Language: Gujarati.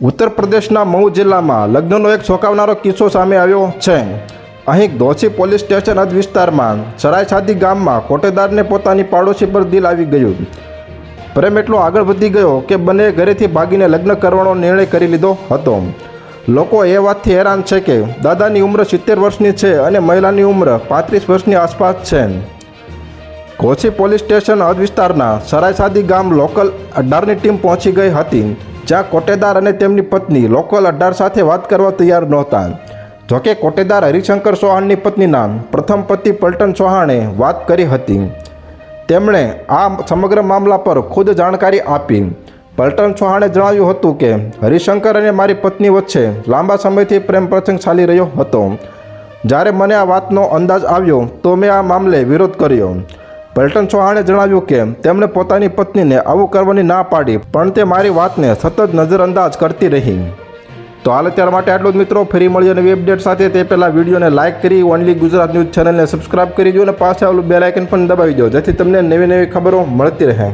ઉત્તર પ્રદેશના મહુ જિલ્લામાં લગ્નનો એક ચોંકાવનારો કિસ્સો સામે આવ્યો છે. અહીં દોશી પોલીસ સ્ટેશન હદ વિસ્તારમાં સરાયછાદી ગામમાં કોટેદારને પોતાની પાડોશી પર દિલ આવી ગયું. પ્રેમ એટલો આગળ વધી ગયો કે બંને ઘરેથી ભાગીને લગ્ન કરવાનો નિર્ણય કરી લીધો હતો. લોકો એ વાતથી હેરાન છે કે દાદાની ઉંમર સિત્તેર વર્ષની છે અને મહિલાની ઉંમર પાંત્રીસ વર્ષની આસપાસ છે. કોચી પોલીસ સ્ટેશન હદ વિસ્તારના સરાયસાદી ગામ લોકલ અઢારની ટીમ પહોંચી ગઈ હતી. જ્યાં કોટેદાર અને તેમની પત્ની લોકલ અઢાર સાથે વાત કરવા તૈયાર નહોતા. જોકે કોટેદાર હરિશંકર ચૌહાણની પત્નીના પ્રથમ પતિ પલટન ચૌહાણે વાત કરી હતી. તેમણે આ સમગ્ર મામલા પર ખુદ જાણકારી આપી. પલટન ચૌહાણે જણાવ્યું હતું કે, હરિશંકર અને મારી પત્ની વચ્ચે લાંબા સમયથી પ્રેમ પ્રસંગ ચાલી રહ્યો હતો. જ્યારે મને આ વાતનો અંદાજ આવ્યો, તો મેં આ મામલે વિરોધ કર્યો. પલટન ચૌહાણે જણાવ્યું કે, તેમણે પોતાની પત્નીને આવું કરવાની ના પાડી, પણ તે મારી વાતને સતત નજરઅંદાજ કરતી રહી. તો હાલ અત્યાર માટે આટલું જ મિત્રો. ફરી મળીએ નવી અપડેટ સાથે. તે પહેલાં વિડીયોને લાઇક કરી ઓનલી ગુજરાત ન્યૂઝ ચેનલને સબસ્ક્રાઇબ કરી દો અને પાછા આવેલું બેલ આઇકન પણ દબાવી દો, જેથી તમને નવી નવી ખબરો મળતી રહે.